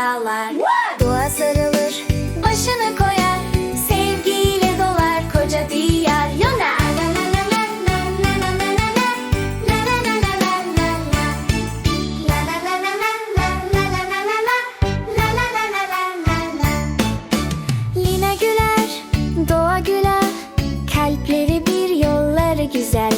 rüyalar. What? Doğa sarılır başını koyar Sevgiyle dolar koca diyar. Yola Lina güler, doğa güler Kalpleri bir yolları güzel.